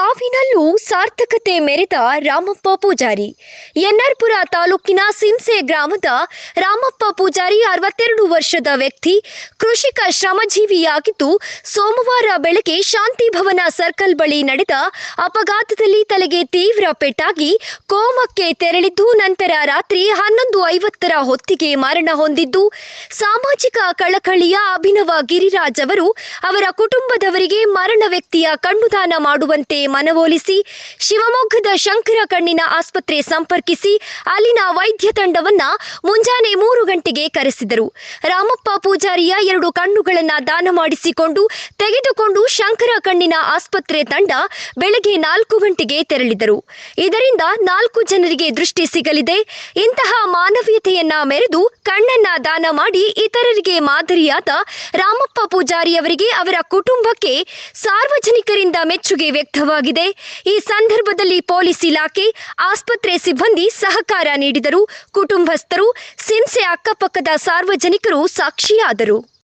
ಸಾವಿನಲ್ಲೂ ಸಾರ್ಥಕತೆ ಮೆರೆದ ರಾಮಪ್ಪ ಪೂಜಾರಿ. ಎನ್ನರ್ಪುರ ತಾಲೂಕಿನ ಸಿಂಸೆ ಗ್ರಾಮದ ರಾಮಪ್ಪ ಪೂಜಾರಿ ಅರವತ್ತೆರಡು ವರ್ಷದ ವ್ಯಕ್ತಿ, ಕೃಷಿಕ ಶ್ರಮಜೀವಿಯಾಗಿದ್ದು, ಸೋಮವಾರ ಬೆಳಗ್ಗೆ ಶಾಂತಿ ಭವನ ಸರ್ಕಲ್ ಬಳಿ ನಡೆದ ಅಪಘಾತದಲ್ಲಿ ತಲೆಗೆ ತೀವ್ರ ಪೆಟ್ಟಾಗಿ ಕೋಮಕ್ಕೆ ತೆರಳಿದ್ದು, ನಂತರ ರಾತ್ರಿ ಹನ್ನೊಂದು ಐವತ್ತರ ಹೊತ್ತಿಗೆ ಮರಣ ಹೊಂದಿದ್ದು, ಸಾಮಾಜಿಕ ಕಳಕಳಿಯ ಅಭಿನವ ಗಿರಿರಾಜ್ ಅವರು ಅವರ ಕುಟುಂಬದವರಿಗೆ ಮರಣ ವ್ಯಕ್ತಿಯ ಕಣ್ಣುದಾನ ಮಾಡುವಂತೆ ಮನವೊಲಿಸಿ, ಶಿವಮೊಗ್ಗದ ಶಂಕರ ಕಣ್ಣಿನ ಆಸ್ಪತ್ರೆ ಸಂಪರ್ಕಿಸಿ, ಅಲ್ಲಿನ ವೈದ್ಯ ತಂಡವನ್ನ ಮುಂಜಾನೆ ಮೂರು ಗಂಟೆಗೆ ಕರೆಸಿದರು. ರಾಮಪ್ಪ ಪೂಜಾರಿಯ ಎರಡು ಕಣ್ಣುಗಳನ್ನ ದಾನ ಮಾಡಿಸಿಕೊಂಡು, ತೆಗೆದುಕೊಂಡು ಶಂಕರ ಕಣ್ಣಿನ ಆಸ್ಪತ್ರೆ ತಂಡ ಬೆಳಗ್ಗೆ ನಾಲ್ಕು ಗಂಟೆಗೆ ತೆರಳಿದರು. ಇದರಿಂದ ನಾಲ್ಕು ಜನರಿಗೆ ದೃಷ್ಟಿ ಸಿಗಲಿದೆ. ಇಂತಹ ಮಾನವೀಯತೆಯನ್ನ ಮೆರೆದು ಕಣ್ಣನ್ನ ದಾನ ಮಾಡಿ ಇತರರಿಗೆ ಮಾದರಿಯಾದ ರಾಮಪ್ಪ ಪೂಜಾರಿ ಅವರಿಗೆ ಅವರ ಕುಟುಂಬಕ್ಕೆ ಸಾರ್ವಜನಿಕರಿಂದ ಮೆಚ್ಚುಗೆ ವ್ಯಕ್ತವಾಗಿದೆ. ಈ ಸಂದರ್ಭದಲ್ಲಿ ಪೊಲೀಸ್ ಇಲಾಖೆ ಆಸ್ಪತ್ರೆ ಸಿಬ್ಬಂದಿ ಸಹಕಾರ ನೀಡಿದರು. ಕುಟುಂಬಸ್ಥರು ಸಿಂಸೆ ಅಕ್ಕಪಕ್ಕದ ಸಾರ್ವಜನಿಕರು ಸಾಕ್ಷಿಯಾದರು.